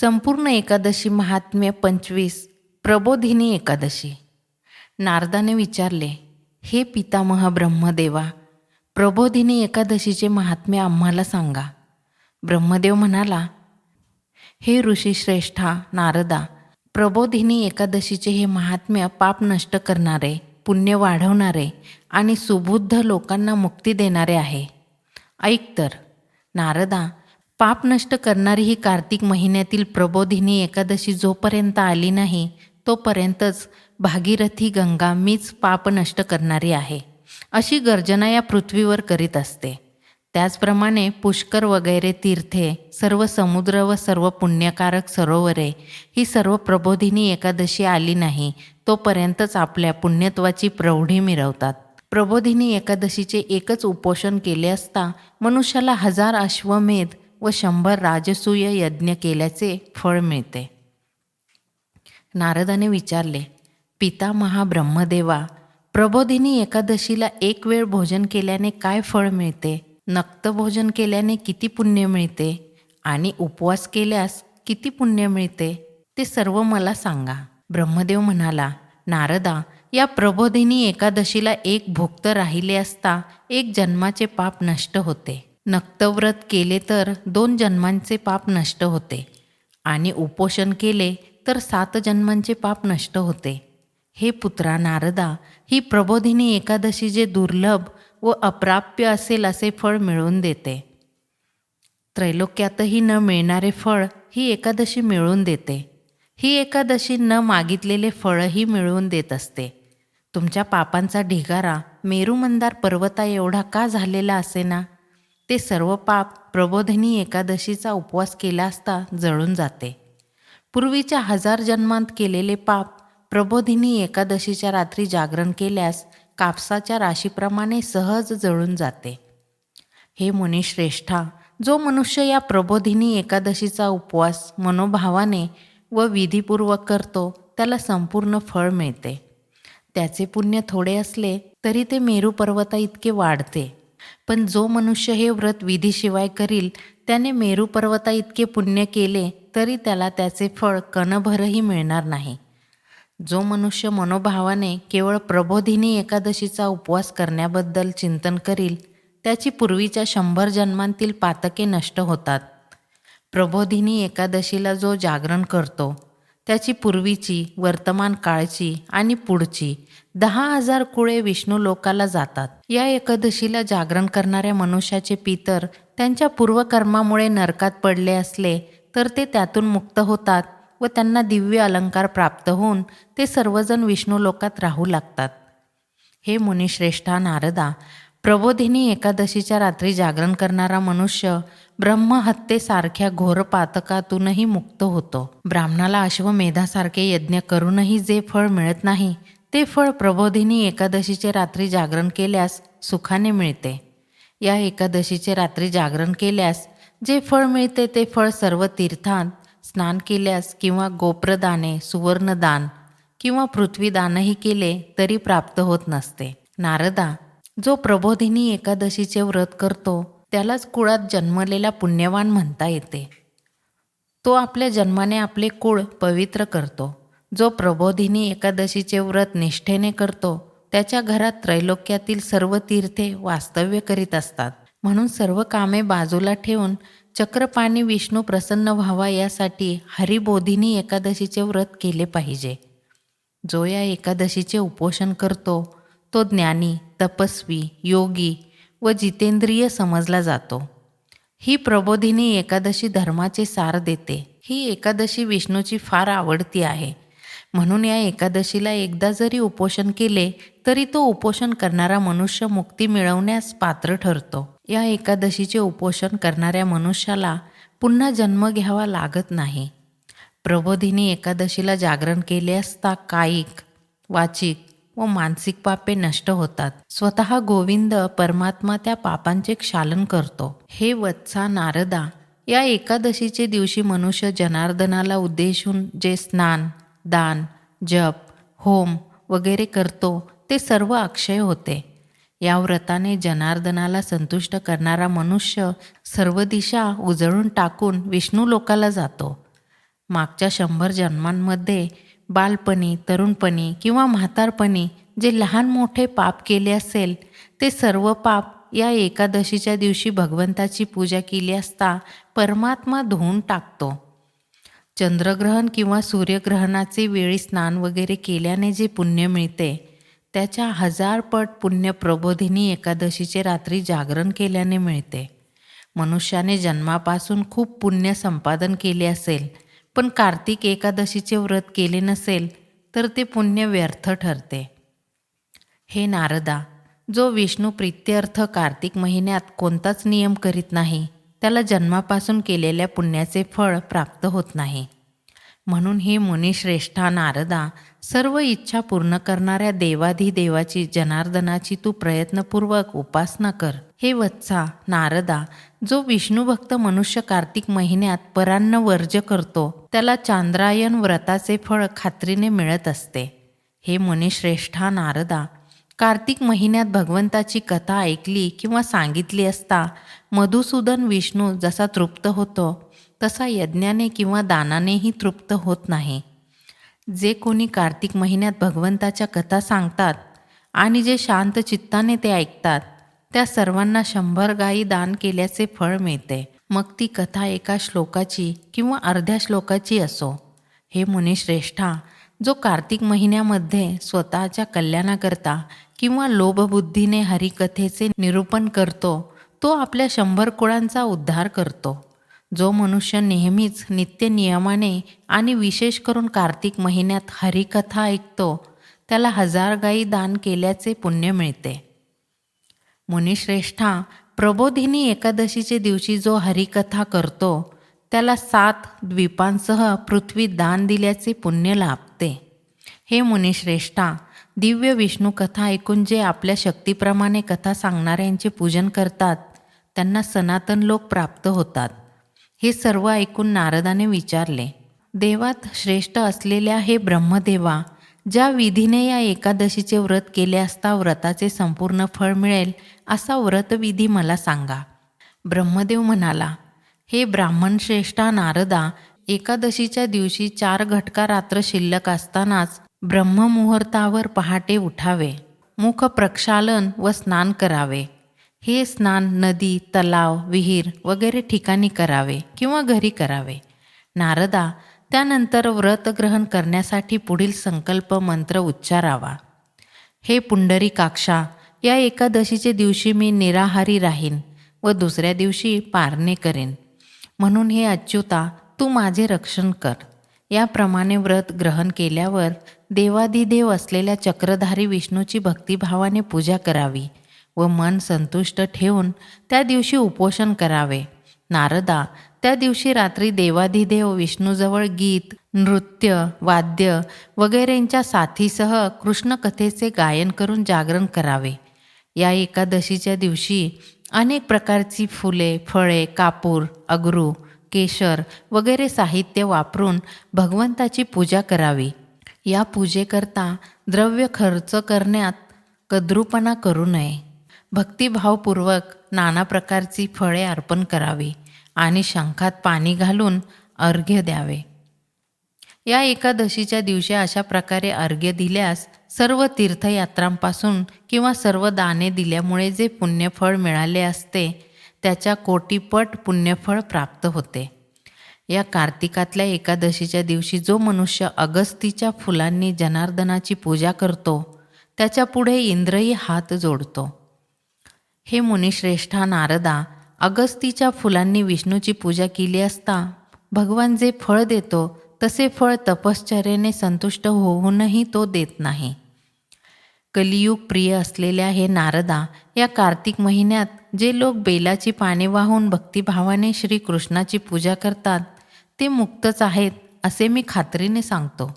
संपूर्ण एकादशी महात्म्य पंचवीस प्रबोधिनी एकादशी. नारदाने विचारले हे पितामह ब्रह्मदेवा प्रबोधिनी एकादशीचे महात्म्य आम्हाला सांगा. ब्रह्मदेव म्हणाला हे ऋषीश्रेष्ठा नारदा प्रबोधिनी एकादशीचे हे महात्म्य पाप नष्ट करणारे पुण्य वाढवणारे आणि सुबुद्ध लोकांना मुक्ती देणारे आहे. ऐक तर नारदा पाप नष्ट करणारी ही कार्तिक महिन्यातील प्रबोधिनी एकादशी जोपर्यंत आली नाही तोपर्यंतच भागीरथी गंगा मीच पाप नष्ट करणारी आहे अशी गर्जना या पृथ्वीवर करीत असते. त्याचप्रमाणे पुष्कर वगैरे तीर्थे सर्व समुद्र व सर्व पुण्यकारक सरोवरे ही सर्व प्रबोधिनी एकादशी आली नाही तोपर्यंतच आपल्या पुण्यत्वाची प्रौढी मिरवतात. प्रबोधिनी एकादशीचे एकच उपोषण केले असता मनुष्याला हजार अश्वमेध व शंभर राजसूय यज्ञ केल्याचे फळ मिळते. नारदाने विचारले पिता महाब्रह्मदेवा प्रबोधिनी एकादशीला एक वेळ भोजन केल्याने काय फळ मिळते? नक्त भोजन केल्याने किती पुण्य मिळते? आणि उपवास केल्यास किती पुण्य मिळते? ते सर्व मला सांगा. ब्रह्मदेव म्हणाला नारदा या प्रबोधिनी एकादशीला एक भुक्त राहिले असता एक जन्माचे पाप नष्ट होते. नक्तव्रत केले तर दोन जन्मांचे पाप नष्ट होते आणि उपोषण केले तर सात जन्मांचे पाप नष्ट होते. हे पुत्रा नारदा ही प्रबोधिनी एकादशी जे दुर्लभ व अप्राप्य असेल असे फळ मिळवून देते. त्रैलोक्यातही न मिळणारे फळ ही एकादशी मिळवून देते. ही एकादशी न मागितलेले फळही मिळवून देत असते. तुमच्या पापांचा ढिगारा मेरुमंदार पर्वता एवढा का झालेला असेना? ते सर्व पाप प्रबोधिनी एकादशीचा उपवास केला असता जळून जाते. पूर्वीच्या हजार जन्मांत केलेले पाप प्रबोधिनी एकादशीच्या रात्री जागरण केल्यास कापसाच्या राशीप्रमाणे सहज जळून जाते. हे मुनिश्रेष्ठा जो मनुष्य या प्रबोधिनी एकादशीचा उपवास मनोभावाने व विधीपूर्वक करतो त्याला संपूर्ण फळ मिळते. त्याचे पुण्य थोडे असले तरी ते मेरू पर्वता इतके वाढते. पण जो मनुष्य हे व्रत विधीशिवाय करील त्याने मेरू पर्वता इतके पुण्य केले तरी त्याला त्याचे फळ कणभरही मिळणार नाही. जो मनुष्य मनोभावाने केवळ प्रबोधिनी एकादशीचा उपवास करण्याबद्दल चिंतन करील त्याची पूर्वीच्या शंभर जन्मांतील पातके नष्ट होतात. प्रबोधिनी एकादशीला जो जागरण करतो त्याची पूर्वीची वर्तमान काळची आणि पुढची दहा हजार कुळे विष्णू लोकाला जातात. या एकादशीला जागरण करणाऱ्या मनुष्याचे पितर त्यांच्या पूर्वकर्मामुळे नरकात पडले असले तर ते त्यातून मुक्त होतात व त्यांना दिव्य अलंकार प्राप्त होऊन ते सर्वजण विष्णू लोकात राहू लागतात. हे मुनिश्रेष्ठा नारदा प्रबोधिनी एकादशीच्या रात्री जागरण करणारा मनुष्य ब्रह्महत्येसारख्या घोर पातकातूनही मुक्त होतो. ब्राह्मणाला अश्वमेधासारखे यज्ञ करूनही जे फळ मिळत नाही ते फळ प्रबोधिनी एकादशीचे रात्री जागरण केल्यास सुखाने मिळते. या एकादशीचे रात्री जागरण केल्यास जे फळ मिळते ते फळ सर्व तीर्थांत स्नान केल्यास किंवा गोप्रदाने सुवर्णदान किंवा पृथ्वीदानही केले तरी प्राप्त होत नसते. नारदा जो प्रबोधिनी एकादशीचे व्रत करतो त्यालाच कुळात जन्मलेला पुण्यवान म्हणता येते. तो आपल्या जन्माने आपले कुळ पवित्र करतो. जो प्रबोधिनी एकादशीचे व्रत निष्ठेने करतो त्याच्या घरात त्रैलोक्यातील सर्व तीर्थे वास्तव्य करीत असतात. म्हणून सर्व कामे बाजूला ठेवून चक्रपाणी विष्णू प्रसन्न व्हावा यासाठी हरिबोधिनी एकादशीचे व्रत केले पाहिजे. जो या एकादशीचे उपोषण करतो तो ज्ञानी तपस्वी योगी व जितेंद्रिय समजला जातो. ही प्रबोधिनी एकादशी धर्माचे सार देते. ही एकादशी विष्णूची फार आवडती आहे. म्हणून या एकादशीला एकदा जरी उपोषण केले तरी तो उपोषण करणारा मनुष्य मुक्ती मिळवण्यास पात्र ठरतो. या एकादशीचे उपोषण करणाऱ्या मनुष्याला पुन्हा जन्म घ्यावा लागत नाही. प्रबोधिनी एकादशीला जागरण केले असता कायिक वाचिक व मानसिक पापे नष्ट होतात. स्वतः गोविंद परमात्मा त्या पापांचे क्षालन करतो. हे वत्सा नारदा या एकादशीचे दिवशी मनुष्य जनार्दनाला उद्देशून जे स्नान दान जप होम वगैरे करतो ते सर्व अक्षय होते. या व्रताने जनार्दनाला संतुष्ट करणारा मनुष्य सर्व दिशा उजळून टाकून विष्णू लोकाला जातो. मागच्या शंभर जन्मांमध्ये बालपणी तरुणपणी किंवा म्हातारपणी जे लहान मोठे पाप केले असेल ते सर्व पाप या एकादशीच्या दिवशी भगवंताची पूजा केली असता परमात्मा धुवून टाकतो. चंद्रग्रहण किंवा सूर्यग्रहणाचे वेळी स्नान वगैरे केल्याने जे पुण्य मिळते त्याच्या हजारपट पुण्य प्रबोधिनी एकादशीचे रात्री जागरण केल्याने मिळते. मनुष्याने जन्मापासून खूप पुण्य संपादन केले असेल पण कार्तिक एकादशीचे व्रत केले नसेल तर ते पुण्य व्यर्थ ठरते. हे नारदा जो विष्णू प्रित्यर्थ कार्तिक महिन्यात कोणताच नियम करीत नाही त्याला जन्मापासून केलेल्या पुण्याचे फळ प्राप्त होत नाही. म्हणून हे मुनिश्रेष्ठा नारदा सर्व इच्छा पूर्ण करणाऱ्या देवाधिदेवाची जनार्दनाची तू प्रयत्नपूर्वक उपासना कर. हे वत्सा नारदा जो विष्णुभक्त मनुष्य कार्तिक महिन्यात परान्न वर्ज करतो त्याला चांद्रायन व्रताचे फळ खात्रीने मिळत असते. हे मुनिश्रेष्ठा नारदा कार्तिक महिन्यात भगवंताची कथा ऐकली किंवा सांगितली असता मधुसूदन विष्णू जसा तृप्त होतो तसा यज्ञाने किंवा दानानेही तृप्त होत नाही. जे कोणी कार्तिक महिन्यात भगवंताच्या कथा सांगतात आणि जे शांत चित्ताने ते ऐकतात त्या सर्वांना शंभर गायी दान केल्याचे फळ मिळते. मग ती कथा एका श्लोकाची किंवा अर्ध्या श्लोकाची असो. हे मुनिश्रेष्ठा जो कार्तिक महिन्यामध्ये स्वतःच्या कल्याणाकरता किंवा लोभबुद्धीने हरिकथेचे निरूपण करतो तो आपल्या शंभर कुळांचा उद्धार करतो. जो मनुष्य नेहमीच नित्य नियमाने आणि विशेष करून कार्तिक महिन्यात हरिकथा ऐकतो त्याला हजार गायी दान केल्याचे पुण्य मिळते. मुनिश्रेष्ठा प्रबोधिनी एकादशीचे दिवशी जो हरिकथा करतो त्याला सात द्वीपांसह पृथ्वी दान दिल्याचे पुण्य लाभते. हे मुनिश्रेष्ठा दिव्य विष्णू कथा ऐकून जे आपल्या शक्तीप्रमाणे कथा सांगणाऱ्यांचे पूजन करतात त्यांना सनातन लोक प्राप्त होतात. हे सर्व ऐकून नारदाने विचारले देवात श्रेष्ठ असलेल्या हे ब्रह्मदेवा ज्या विधीने या एकादशीचे व्रत केले असता व्रताचे संपूर्ण फळ मिळेल असा व्रतविधी मला सांगा. ब्रह्मदेव म्हणाला हे ब्राह्मण श्रेष्ठा नारदा एकादशीच्या दिवशी चार घटका रात्र शिल्लक असतानाच ब्रह्ममुहूर्तावर पहाटे उठावे मुख प्रक्षालन व स्नान करावे. हे स्नान नदी तलाव विहीर वगैरे ठिकाणी करावे किंवा घरी करावे. नारदा त्यानंतर व्रत ग्रहण करण्यासाठी पुढील संकल्प मंत्र उच्चारावा. हे पुंडरी काक्षा या एकादशीचे दिवशी मी निराहारी राहीन व दुसऱ्या दिवशी पारणे करेन. म्हणून हे अच्युता तू माझे रक्षण कर. याप्रमाणे व्रत ग्रहण केल्यावर देवाधिदेव असलेल्या चक्रधारी विष्णूची भक्तिभावाने पूजा करावी व मन संतुष्ट ठेवून त्या दिवशी उपोषण करावे. नारदा त्या दिवशी रात्री देवाधिदेव विष्णूजवळ गीत नृत्य वाद्य वगैरेंच्या साथीसह कृष्णकथेचे गायन करून जागरण करावे. या एकादशीच्या दिवशी अनेक प्रकारची फुले फळे कापूर अगरू केशर वगैरे साहित्य वापरून भगवंताची पूजा करावी. या पूजेकरता द्रव्य खर्च करण्यात कद्रूपणा करू नये. भक्तिभावपूर्वक नाना प्रकारची फळे अर्पण करावी आणि शंखात पाणी घालून अर्घ्य द्यावे. या एकादशीच्या दिवशी अशा प्रकारे अर्घ्य दिल्यास सर्व तीर्थयात्रांपासून किंवा सर्व दाने दिल्यामुळे जे पुण्यफळ मिळाले असते त्याच्या कोटीपट पुण्यफळ प्राप्त होते. या कार्तिकातल्या एकादशीच्या दिवशी जो मनुष्य अगस्तीच्या फुलांनी जनार्दनाची पूजा करतो त्याच्या पुढे इंद्रही हात जोडतो. हे मुनिश्रेष्ठा नारदा अगस्तीच्या फुलांनी विष्णूची पूजा केली असता भगवान जे फळ देतो तसे फळ तपश्चर्येने संतुष्ट होऊनही तो देत नाही. कलियुग प्रिय असलेल्या हे नारदा या कार्तिक महिन्यात जे लोक बेलाची पाने वाहून भक्तिभावाने श्रीकृष्णाची पूजा करतात ते मुक्तच आहेत असे मी खात्रीने सांगतो.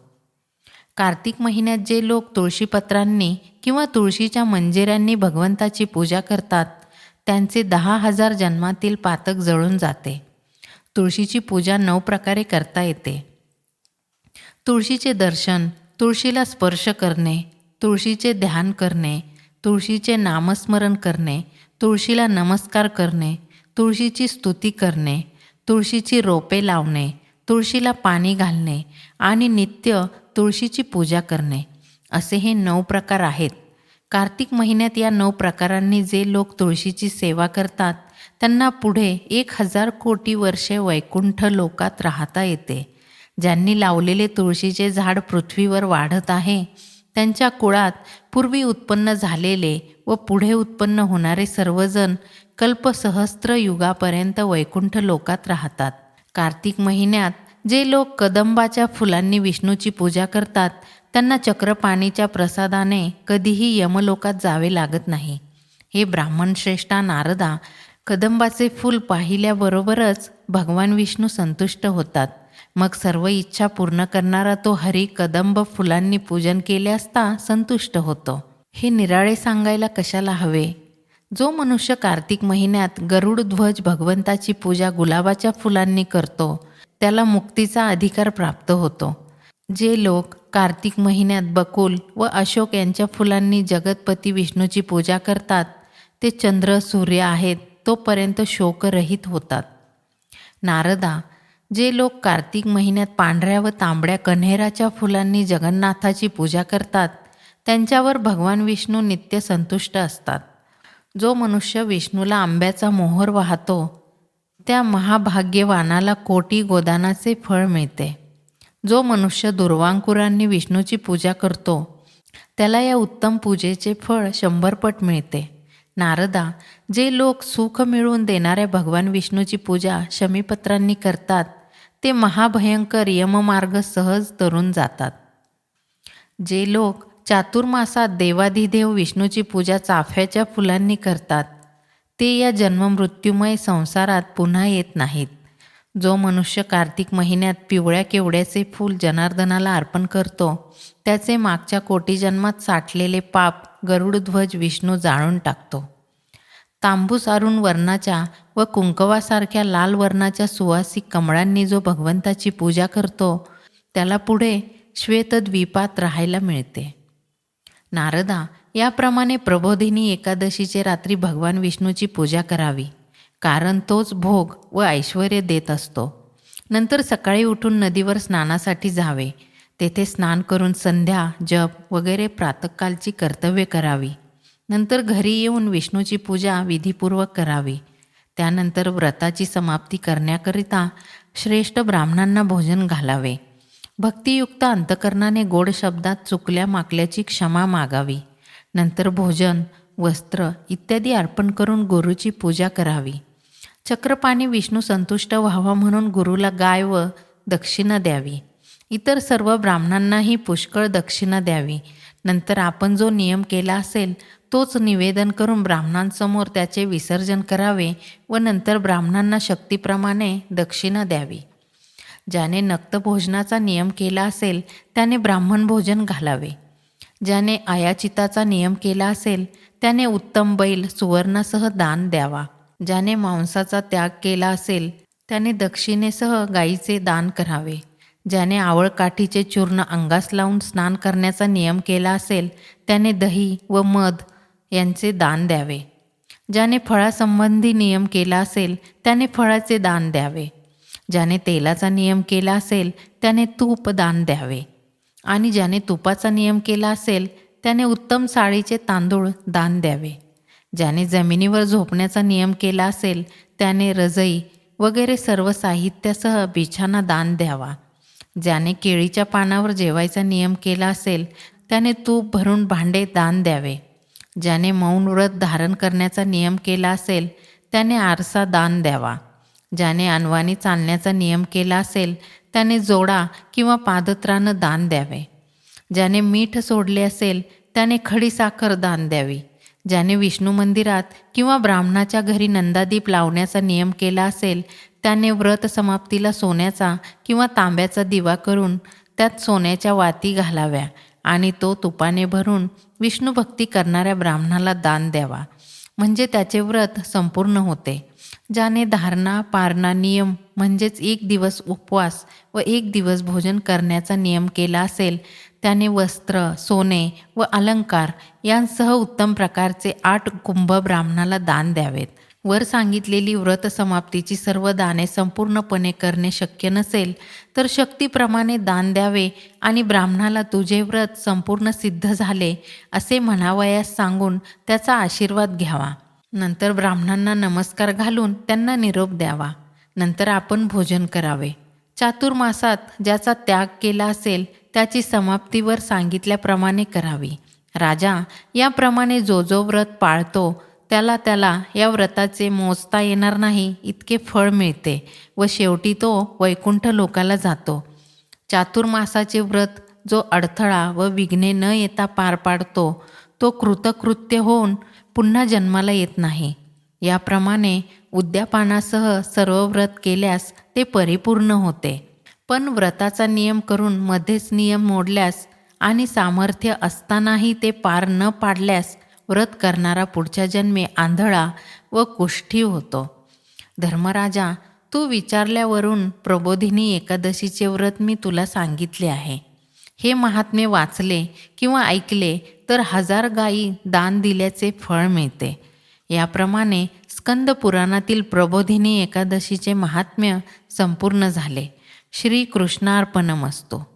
कार्तिक महिन्यात जे लोक तुळशीपत्रांनी किंवा तुळशीच्या मंजिरांनी भगवंताची पूजा करतात त्यांचे दहा हजार जन्मातील पातक जळून जाते. तुळशीची पूजा नऊ प्रकारे करता येते. तुळशीचे दर्शन तुळशीला स्पर्श करणे तुळशीचे ध्यान करणे तुळशीचे नामस्मरण करणे तुळशीला नमस्कार करणे तुळशीची स्तुती करणे तुळशीची रोपे लावणे तुळशीला पाणी घालणे आणि नित्य तुळशीची पूजा करणे. असे हे नऊ प्रकार आहेत. कार्तिक महिन्यात या नऊ प्रकारांनी जे लोक तुळशीची सेवा करतात त्यांना पुढे एक हजार कोटी वर्षे वैकुंठ लोकात राहता येते. ज्यांनी लावलेले तुळशीचे झाड पृथ्वीवर वाढत आहे त्यांच्या कुळात पूर्वी उत्पन्न झालेले व पुढे उत्पन्न होणारे सर्वजण कल्पसहस्त्र युगापर्यंत वैकुंठ लोकात राहतात. कार्तिक महिन्यात जे लोक कदंबाच्या फुलांनी विष्णूची पूजा करतात त्यांना चक्रपाणीच्या प्रसादाने कधीही यमलोकात जावे लागत नाही. हे ब्राह्मण श्रेष्ठा नारदा कदंबाचे फूल पाहिल्याबरोबरच भगवान विष्णू संतुष्ट होतात. मग सर्व इच्छा पूर्ण करणारा तो हरी कदंब फुलांनी पूजन केले असता संतुष्ट होतो. हे निराळे सांगायला कशाला हवे? जो मनुष्य कार्तिक महिन्यात गरुड ध्वज भगवंताची पूजा गुलाबाच्या फुलांनी करतो त्याला मुक्तीचा अधिकार प्राप्त होतो. जे लोक कार्तिक महिन्यात बकुल व अशोक यांच्या फुलांनी जगतपती विष्णूची पूजा करतात ते चंद्र सूर्य आहेत तोपर्यंत शोकरहित होतात. नारदा जे लोक कार्तिक महिन्यात पांढऱ्या व तांबड्या कन्हेराच्या फुलांनी जगन्नाथाची पूजा करतात त्यांच्यावर भगवान विष्णू नित्य संतुष्ट असतात. जो मनुष्य विष्णूला आंब्याचा मोहर वाहतो त्या महाभाग्यवानाला कोटी गोदानाचे फळ मिळते. जो मनुष्य दुर्वांकुरांनी विष्णूची पूजा करतो त्याला या उत्तम पूजेचे फळ शंभरपट मिळते. नारदा जे लोक सुख मिळवून देणाऱ्या भगवान विष्णूची पूजा शमीपत्रांनी करतात ते महाभयंकर यममार्ग सहज तरून जातात. जे लोक चातुर्मासात देवाधिदेव विष्णूची पूजा चाफ्याच्या फुलांनी करतात ते या जन्ममृत्यूमय संसारात पुन्हा येत नाहीत. जो मनुष्य कार्तिक महिन्यात पिवळ्या केवड्याचे फूल जनार्दनाला अर्पण करतो त्याचे मागच्या कोटी जन्मात साठलेले पाप गरुडध्वज विष्णू जाळून टाकतो. तांबूस अरुण वर्णाच्या व कुंकवासारख्या लाल वर्णाच्या सुवासिक कमळांनी जो भगवंताची पूजा करतो त्याला पुढे श्वेतद्वीपात राहायला मिळते. नारदा याप्रमाणे प्रबोधिनी एकादशीचे रात्री भगवान विष्णूची पूजा करावी कारण तोच भोग व ऐश्वर देत असतो. नंतर सकाळी उठून नदीवर स्नानासाठी जावे तेथे स्नान करून संध्या जप वगैरे प्रातकालची कर्तव्ये करावी. नंतर घरी येऊन विष्णूची पूजा विधीपूर्वक करावी. त्यानंतर व्रताची समाप्ती करण्याकरिता श्रेष्ठ ब्राह्मणांना भोजन घालावे. भक्तियुक्त अंतकरणाने गोड शब्दात चुकल्या माकल्याची क्षमा मागावी. नंतर भोजन वस्त्र इत्यादी अर्पण करून गुरुची पूजा करावी. चक्रपाणी विष्णू संतुष्ट व्हावा म्हणून गुरुला गाय व दक्षिणा द्यावी. इतर सर्व ब्राह्मणांनाही पुष्कळ दक्षिणा द्यावी. नंतर आपण जो नियम केला असेल तोच निवेदन करून ब्राह्मणांसमोर त्याचे विसर्जन करावे व नंतर ब्राह्मणांना शक्तीप्रमाणे दक्षिणा द्यावी. ज्याने नक्तभोजनाचा नियम केला असेल त्याने ब्राह्मण भोजन घालावे. ज्याने आयाचिताचा नियम केला असेल त्याने उत्तम बैल सुवर्णासह दान द्यावा. ज्याने मांसाचा त्याग केला असेल त्याने दक्षिणेसह गायीचे दान करावे. ज्याने आवळकाठीचे चूर्ण अंगास लावून स्नान करण्याचा नियम केला असेल त्याने दही व मध यांचे दान द्यावे. ज्याने फळासंबंधी नियम केला असेल त्याने फळाचे दान द्यावे. ज्याने तेलाचा नियम केला असेल त्याने तूप दान द्यावे. आणि ज्याने तुपाचा नियम केला असेल त्याने उत्तम साळीचे तांदूळ दान द्यावे. ज्याने जमिनीवर झोपण्याचा नियम केला असेल त्याने रजई वगैरे सर्व साहित्यासह बिछाना दान द्यावा. ज्याने केळीच्या पानावर जेवायचा नियम केला असेल त्याने तूप भरून भांडे दान द्यावे. ज्याने मौन व्रत धारण करण्याचा नियम केला असेल त्याने आरसा दान द्यावा. ज्याने अनवाणी चालण्याचा नियम केला असेल त्याने जोडा किंवा पादत्रानं दान द्यावे. ज्याने मीठ सोडले असेल त्याने खडी साखर दान द्यावी. ज्याने विष्णू मंदिरात किंवा ब्राह्मणाच्या घरी नंदादीप लावण्याचा नियम केला असेल त्याने व्रत समाप्तीला सोन्याचा किंवा तांब्याचा दिवा करून त्यात सोन्याच्या वाती घालाव्या. आणि तो तुपाने भरून विष्णुभक्ती करणाऱ्या ब्राह्मणाला दान द्यावा. म्हणजे त्याचे व्रत संपूर्ण होते. ज्याने धारणा पारणा नियम म्हणजेच एक दिवस उपवास व एक दिवस भोजन करण्याचा नियम केला असेल त्याने वस्त्र सोने व अलंकार यांसह उत्तम प्रकारचे आठ कुंभ ब्राह्मणाला दान द्यावेत. वर सांगितलेली व्रत समाप्तीची सर्व दाने संपूर्णपणे करणे शक्य नसेल तर शक्तीप्रमाणे दान द्यावे आणि ब्राह्मणाला तुझे व्रत संपूर्ण सिद्ध झाले असे म्हणावयास सांगून त्याचा आशीर्वाद घ्यावा. नंतर ब्राह्मणांना नमस्कार घालून त्यांना निरोप द्यावा. नंतर आपण भोजन करावे. चातुर्मासात ज्याचा त्याग केला असेल त्याची समाप्तीवर सांगितल्याप्रमाणे करावी. राजा याप्रमाणे जो जो व्रत पाळतो त्याला त्याला या व्रताचे मोजता येणार नाही इतके फळ मिळते व शेवटी तो वैकुंठ लोकाला जातो. चातुर्मासाचे व्रत जो अडथळा व विघ्ने न येता पार पाडतो तो कृतकृत्य होऊन पुन्हा जन्माला येत नाही. याप्रमाणे उद्यापानासह सर्व व्रत केल्यास ते परिपूर्ण होते. पण व्रताचा नियम करून मध्येच नियम मोडल्यास आणि सामर्थ्य असतानाही ते पार न पाडल्यास व्रत करणारा पुढच्या जन्मी आंधळा व कुष्ठी होतो. धर्मराजा तू विचारल्यावरून प्रबोधिनी एकादशीचे व्रत मी तुला सांगितले आहे. हे महात्मे वाचले किंवा ऐकले तर हजार गायी दान दिल्याचे फळ मिळते. याप्रमाणे स्कंद पुराणातील प्रबोधिनी एकादशीचे महात्म्य संपूर्ण झाले. श्रीकृष्णार्पणम असतो